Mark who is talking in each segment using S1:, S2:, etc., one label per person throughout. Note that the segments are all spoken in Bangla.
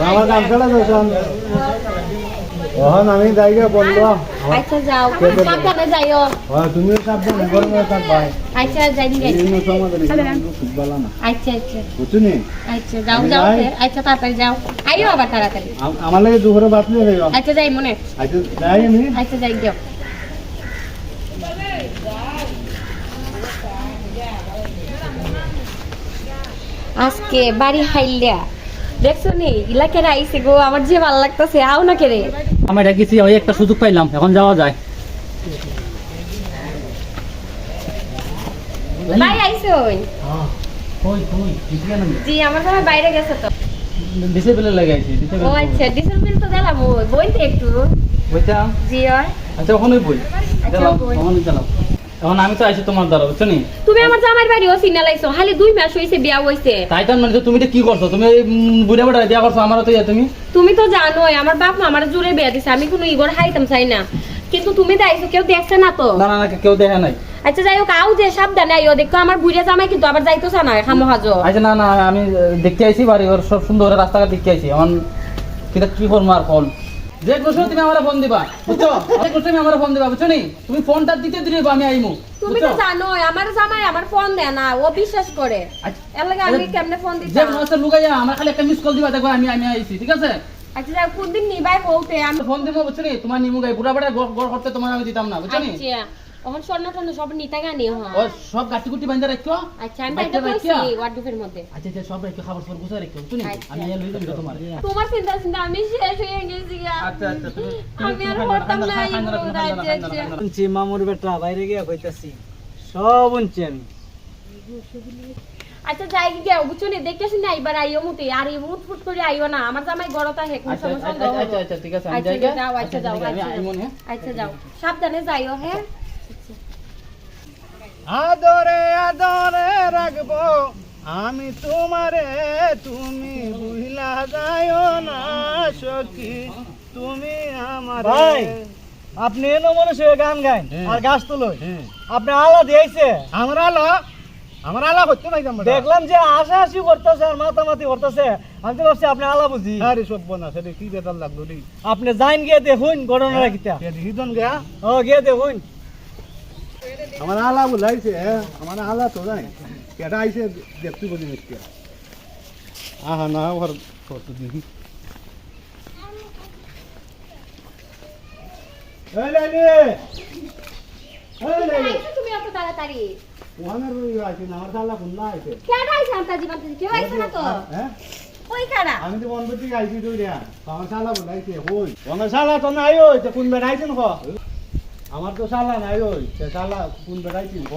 S1: আমার কাম খেলা দোষন ওহন আমি যাইগে বলল
S2: আচ্ছা যাও। সাবধানে যাইও।
S1: হ্যাঁ তুমিও সাবধান গরমে থাকবাই
S2: আচ্ছা যাই গে
S1: বিভিন্ন সমাধান খুব না
S2: আচ্ছা আচ্ছা।
S1: বুঝছনি
S2: আচ্ছা যাও যাও আচ্ছা তাড়াতাড়ি যাও। আইও আবার তাড়াতাড়ি।
S1: আমার লাগে দুপুরে ভাত নিয়ে যাইও।
S2: আচ্ছা যাই মনে।
S1: আচ্ছা যাই আমি।
S2: আচ্ছা যাই গিয়ে আজকে বাড়ি হাইলিয়া। দেখছ নি? ইলাকের গো আমার যে ভালো লাগতেছে আও না কেরে?
S3: আমি ডাকিছি ওই একটা সুযোগ পাইলাম এখন যাওয়া যায়।
S2: ভাই ওই। জি আমার বাইরে গেছে তো। ও আচ্ছা তো দিলাম ওই বইতে একটু। জি
S3: আচ্ছা ওখানেই বই।
S2: আচ্ছা,
S3: ওখানে এখন আমি তো আইছি তোমার দ্বারা বুঝছ নি?
S2: তুমি আমার জামাইর বাড়ি ও সিগনাল আইছো খালি দুই মাস হইছে বিয়া হইছে।
S3: তাই তো মানে তো তুমি তো কি করছ? তুমি এই বুড়া বুড়া বিয়া করছ আমার তো ইয়া তুমি?
S2: তুমি তো জানোই আমার বাপ মা আমার জোরে বিয়া দিছে আমি কোনো ইগর হাইতাম চাই না। কিন্তু তুমি দাইছো কেউ দেখছে না তো।
S3: না না না কেউ দেখে নাই।
S2: আচ্ছা যাই হোক আও যে সাবধানে আইও দেখো আমার বুড়িয়া জামাই কিন্তু আবার যাইতেছ না খামো হাজো।
S3: আচ্ছা না না আমি দেখতে আইছি বাড়ি ওর সব সুন্দর রাস্তাঘাট দেখতে আইছি। এখন কি করব আর ফোন যে সময় তুমি আমার ফোন দিবা। বুঝছ? যে তুমি আমার ফোন দিবা বুঝছ নি? তুমি ফোনটা দিতে দিলে আমি আইমু
S2: তুমি তো জানো আমার জামাই আমার ফোন দেয় না ও বিশ্বাস করে।
S3: আচ্ছা,
S2: এর লাগে আমি কেমনে ফোন
S3: যে
S2: দিতাম
S3: কোনো একটা লুকাইয়া আমার খালি একটা মিস কল দিবা দেখো আমি আমি আইছি ঠিক আছে?
S2: আচ্ছা হোক, কোনদিন নিবাই বলতে আমি
S3: ফোন দিব বুঝছ নি? তোমার নিমু গাই বুড়া বড় গড় করতে তোমার আমি দিতাম না বুঝছ নি?
S2: আচ্ছা। এখন স্বর্ণ টর্ণ সব নিতে গানি হ
S3: ও সব গাটি গুটি বান্ধা রাখো
S2: আচ্ছা আমি এটা কইছি ওয়ার্ডরোবের মধ্যে।
S3: আচ্ছা আচ্ছা সব রাখো খাবার সব গুছা রাখো বুঝছ নি?
S2: আচ্ছা।
S3: আমি এর লই যাব তোমার।
S2: তোমার চিন্তা চিন্তা আমি শেষ হয়ে গেছি
S3: আচ্ছা আচ্ছা
S2: আমি আর হরতাম না।
S4: শুনছি মামুর বেটা বাইরে গিয়া কইতাছি। সব শুনছি আমি।
S2: আচ্ছা যাই গিয়া বুঝছ নি? দেখে শুনে আইবার আইও মুতে। আর এই মুট ফুট করে আইও না। আমার জামাই গড়তা হে কোন
S3: আচ্ছা
S2: সমস্যা
S3: আচ্ছা আচ্ছা আচ্ছা ঠিক আছে আমি
S2: আচ্ছা,
S3: যাই
S2: যাও, আচ্ছা, যাও, আচ্ছা,
S3: নে
S2: আচ্ছা যাও। সাবধানে যাইও হ্যাঁ।
S1: আদরে আদরে রাখব। আমি তোমারে তুমি বুঝলা যাইও না সখী। তুমি আমার
S4: ভাই আপনি এনো মনে সে গান গাইন
S1: হ্যাঁ।
S4: আর গাছ তুলই আপনি আলা দিয়েছে।
S1: আমার আলো? আমার আলো করতে নাই
S4: দেখলাম যে আশা আশি করতেছে আর মাতামাতি করতেছে। আমি তো ভাবছি আপনি আলা বুঝি।
S1: আরে সব বনা সেটা কি বেতাল লাগল
S4: আপনি যাইন গিয়ে দেখুন ঘটনাটা কিতা।
S1: হিদন গা
S4: ও গিয়ে দেখুন।
S1: আমার আলা বুঝাইছে আমার আলা তো জানি কেটা আইছে দেখতে বলি মিষ্টি আহা না ওর কত দিন এই লাইলি এই লাইলি
S2: তুমি এত তাড়াতাড়ি?
S1: ওখানে রই আছে না আমার আলা খুলনা আছে
S2: কেন আইছে আন্তা জীবন কেউ আইছে না তো?
S1: হ্যাঁ আমি তো বন্ধ থেকে আইছি তুই রে আমার শালা বলাইছে হই। আমার শালা তো নাই ওই তো কোন বেড়াইছেন ক? আমার তো শালা নাই ওই সে শালা কোন বেড়াইছেন ক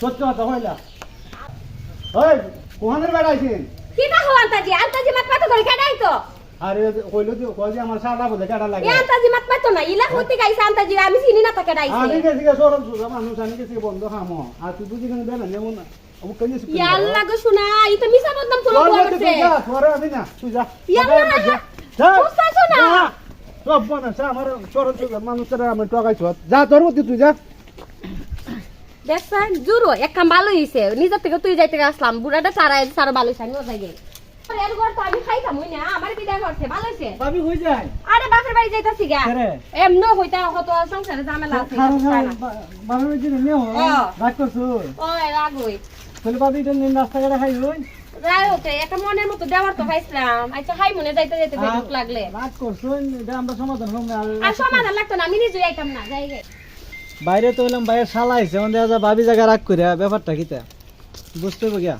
S1: সত্য কথা হইলা ওই কোহানের বেড়াইছেন
S2: কি না হো আন্তাজি আন্তাজি মাত মাত করে কেন আইতো
S1: আরে কইলো যে কই যে আমার শালা বলে কেডা লাগে?
S2: আন্তাজি মাত মাত না ইলা হতে গাইছে আন্তাজি আমি চিনি না তাকে
S1: আমি
S2: ডাইছে
S1: গেছি গে সরল সুজা মানুষ আমি গেছি বন্ধ খামো। আর তুই বুঝি কেন আমি কেন
S2: গো শোনা ই তো মিছা বদনাম করছে
S1: তুই তোর আমি না তুই যা। যা বানাচ্ছে আমার সুজা মানুষেরা আমি টকাইছ যা তোর মধ্যে তুই যা।
S2: দেখছেন জুরো এক কাম ভালো হইছে। নিজের থেকে তুই যাইতে আসলাম। বুড়াটা সারা সারা ভালো হইছে আমিও যাই এর ঘর তো আমি খাইতাম হই না? আমার বিদায় করছে ভালো হইছে?
S4: ভাবি হই যায়।
S2: আরে বাপের বাড়ি যাইতাছি গা? এমন হইতা কত সংসারে ঝামেলা আছে বুঝতা
S4: খারো
S2: না।
S4: দিনে রাগ করছ?
S2: ওই রাগ হই।
S4: তাহলে ভাবি এটা করে খাই হই।
S2: যাই একটা মনের মতো দেওয়ার তো খাইছিলাম আচ্ছা হাই মনে যাইতে লাগলে।
S4: এটা আমরা সমাধান করব
S2: আর সমাধান লাগতো না আমি নিজে যাইতাম না যাই
S4: বাইরে তো বললাম বাইরে শালা আইছে আমাদের ভাবি জায়গা রাগ করে ব্যাপারটা কিতা? বুঝতে হবে গিয়া।